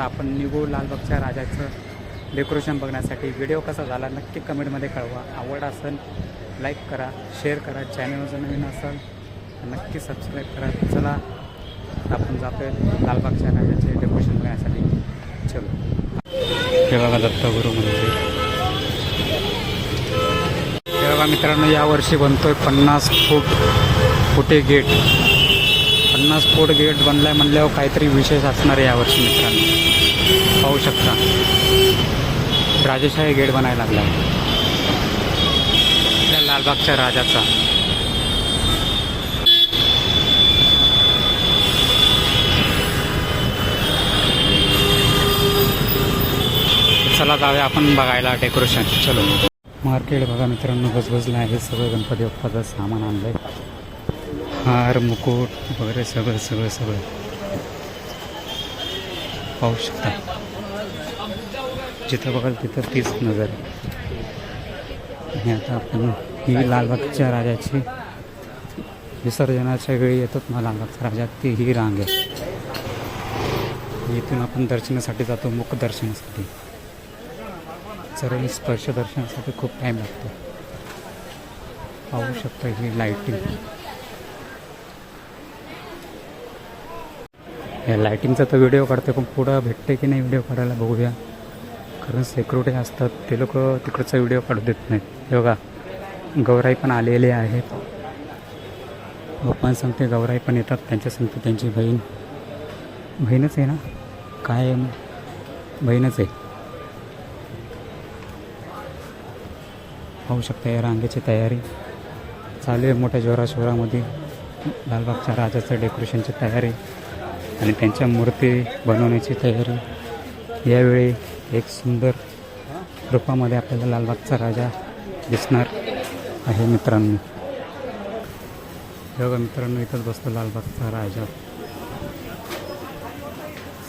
आता आपण निघू लालबागच्या राजाचं डेकोरेशन बघण्यासाठी व्हिडिओ कसा झाला नक्की कमेंटमध्ये कळवा. आवड असेल लाईक करा शेअर करा. चॅनलचं नवीन असेल नक्की सबस्क्राईब करा. चला आपण जातोय लालबागच्या राजाचे डेकोरेशन बघण्यासाठी. चलो. हे बघा दत्तगुरू मंदिर. मित्रांनो यावर्षी बनतोय पन्नास फूट फुटे गेट पन्नास फूट गेट बनलाय म्हणल्यावर काहीतरी विशेष असणार आहे यावर्षी मित्रांनो. पाहू शकता. राजेशाही गेट बनायला लागला. आपल्या लालबागच्या राजाचा. चला जाऊया आपण बघायला डेकोरेशन चलो. मार्केट बघा मित्रांनो गजबजलं आहे. सगळं गणपती बाप्पाचं सामान आणलंय. हार मुकुट वगैरे सगळं सगळं सगळं. पाहू शकता. जिथं बघाल तिथं तीच नजर आहे. आणि आता आपण ही लालबागच्या राजाची विसर्जनाच्या वेळी येतात ना लालबागचा राजा ती ही रांग आहे. इथून आपण दर्शनासाठी जातो मुख दर्शनासाठी. चरण स्पर्श दर्शनासाठी खूप टाईम लागतो. पाहू शकतो ही लाईटिंग या लाईटिंगचा तर व्हिडिओ काढते पण पुढं भेटते की नाही व्हिडिओ काढायला बघूया. कारण सेक्युरिटी असतात ते लोक तिकडचा व्हिडिओ काढू देत नाहीत. हे बघा गौराई पण आलेले आहेत. पप्पा सांगते गौराई पण येतात त्यांच्या सांगते त्यांची बहीण. बहीणच आहे ना? काय बहीणच आहे. पाहू शकता या रांगेची तयारी. चालू आहे मोठ्या जोराशोरामध्ये लालबागच्या राजाचं डेकोरेशनची तयारी. आणि त्यांच्या मूर्ती बनवण्याची तयारी. यावेळी एक सुंदर रूपामध्ये आपल्याला लालबागचा राजा दिसणार आहे मित्रांनो. हे बघा मित्रांनो इथंच बसतो लालबागचा राजा.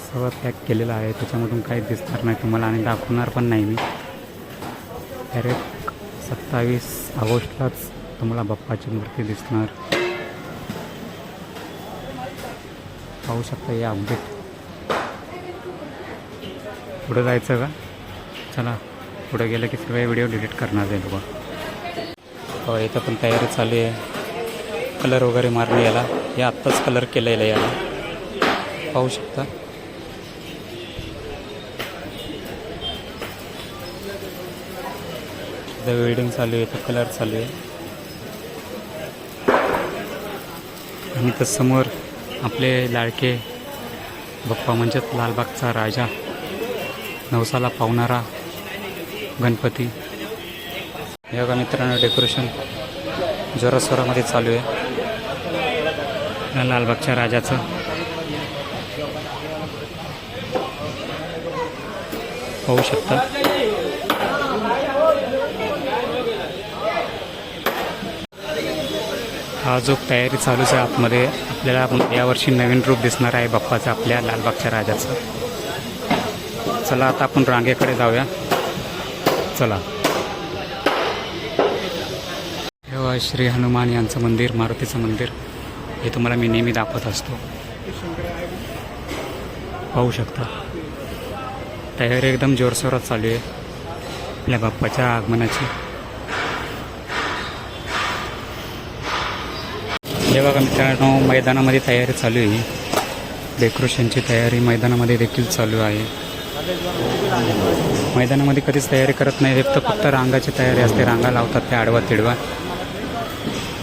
सगळं पॅक केलेला आहे त्याच्यामधून काही दिसणार नाही तुम्हाला आणि दाखवणार पण नाही मी. डायरेक्ट सत्तावीस ऑगस्टलाच तुम्हाला बाप्पाची मूर्ती दिसणार. पाहू शकता या अपडेट पुढं जायचं का? चला पुढं गेलं की सगळे व्हिडिओ डिलीट करणार आहे बाबा हो इथं पण तयारी चालू आहे. कलर वगैरे मारणे याला. हे आत्ताच कलर केलेलं आहे याला. पाहू शकता. इथं वेल्डिंग चालू आहे इथं कलर चालू आहे. आणि इथं समोर आपले लाडके बाप्पा म्हणजेच लालबागचा राजा. नवसाला पावणारा गणपती. या का मित्रांनो डेकोरेशन जोरासोरामध्ये चालू आहे. या लालबागच्या राजाचं. पाहू शकता. हा जो तयारी चालूच आहे आतमध्ये आपल्याला यावर्षी नवीन रूप दिसणार आहे बाप्पाचं आपल्या लालबागच्या राजाचं. चला आता आपण रांगेकडे जाऊया. चला. हे श्री हनुमान यांचं मंदिर मारुतीचं मंदिर. हे तुम्हाला मी नेहमी दाखवत असतो. पाहू शकता. तयारी एकदम जोरशोरात चालू आहे. आपल्या बाप्पाच्या आगमनाची. हे बघा मित्रांनो मैदानामध्ये तयारी चालू आहे. डेकोरेशनची तयारी मैदानामध्ये देखील चालू आहे. मैदानामध्ये कधीच तयारी करत नाही फक्त फक्त रांगाची तयारी असते. रांगा लावतात त्या आडवा तिडवा.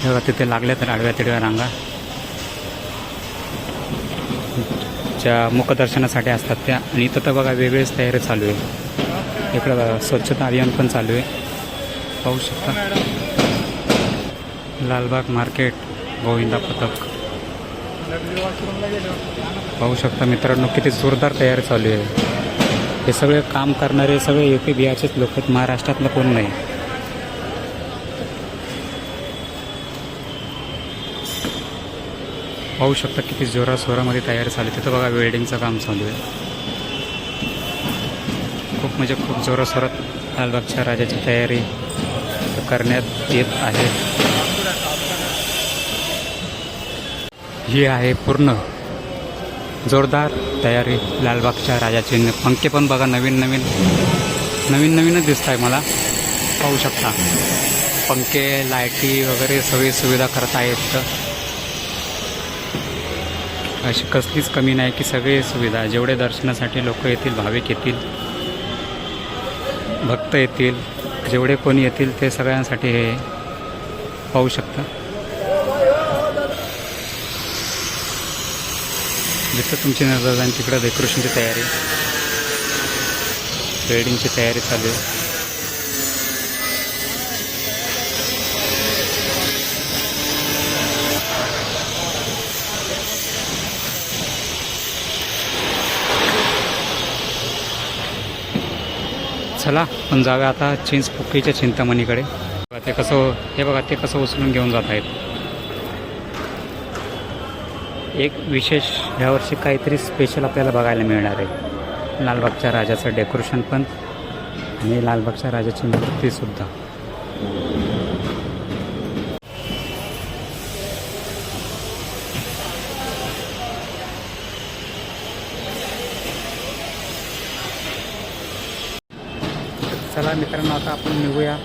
जेव्हा तिथे लागल्या तर आडव्या तिडव्या रांगा. ज्या मुखदर्शनासाठी असतात त्या. आणि इथं तर बघा वेगळीच तयारी चालू आहे. इकडं स्वच्छता अभियान पण चालू आहे. पाहू शकता. लालबाग मार्केट गोविंदा पथक. पाहू शकता मित्रांनो किती जोरदार तयारी चालू आहे. हे सगळे काम करणारे सगळे यू पी बिहारचेच लोक आहेत महाराष्ट्रातलं कोण नाही. पाहू शकता किती जोरासोरामध्ये तयारी चालू तिथं बघा वेल्डिंगचं काम चालू आहे. खूप म्हणजे खूप जोरासोरात लालबागच्या राजाची तयारी करण्यात येत आहे. ही आहे पूर्ण जोरदार तयारी लालबागच्या राजाचे पंखे पण बघा नवीन नवीन. नवीन नवीनच दिसत आहे मला. पाहू शकता. पंखे लाईटी वगैरे सगळी सुविधा करत आहेत अशी कसलीच कमी नाही की सगळी सुविधा. जेवढे दर्शनासाठी लोक येतील भाविक येतील भक्त येतील जेवढे कोणी येतील ते सगळ्यांसाठी हे पाहू शकता. जिथं तुमची नजर जाईल तिकडं डेकोरेशनची तयारी. वेडिंगची तयारी चालू आहे. चला पण जाऊया आता चिंचपोकळीच्या चिंतामणीकडे. ते कसं हे बघा ते कसं उचलून घेऊन जात आहेत. एक विशेष ह्यावर्षी काहीतरी स्पेशल आपल्याला बघायला मिळणार आहे. लालबागच्या राजाचं डेकोरेशन पण आणि लालबागच्या राजाची मूर्तीसुद्धा चला मित्रांनो आता आपण निघूया.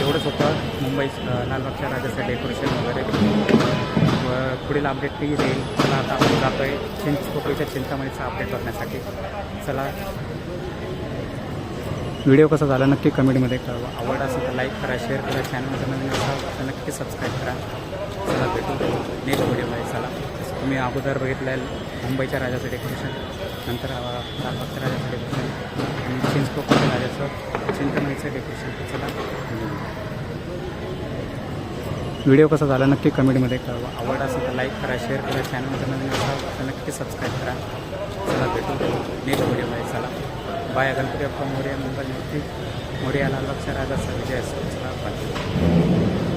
एवढंच होतं मुंबई लालबागच्या राजाचं डेकोरेशन वगैरे. व पुढील अपडेट ती देईल. चला आता आपण जातो आहे चिंचपोकळीच्या चिंतामणीचा अपडेट बघण्यासाठी. चला. व्हिडिओ कसा झाला नक्की कमेंटमध्ये कळवा. आवड असेल तर लाईक करा शेअर करा चॅनलमध्ये नवीन असाल तर नक्की सबस्क्राईब करा. चला भेटू नेक्स्ट व्हिडिओमध्ये चला. तुम्ही अगोदर बघितलं आहे मुंबईच्या राजाचं डेकोरेशन नंतर लालबागच्या राजाचं डेकोरेशन आणि चिंचपोकळच्या राजाचं चिंतामणीचं डेकोरेशन चला. व्हिडिओ कसा झाला नक्की कमेंटमध्ये कळवा. आवड असेल तर लाईक करा शेअर करा चॅनलमध्ये नवीन असाल तर नक्की सबस्क्राईब करा. चला भेटू नेक्स्ट व्हिडिओमध्ये चला. बाय गणपती अप्पा मोर्या मंगल मूर्ती मोर्याला लक्ष राजाचा विजय असो चला बाय.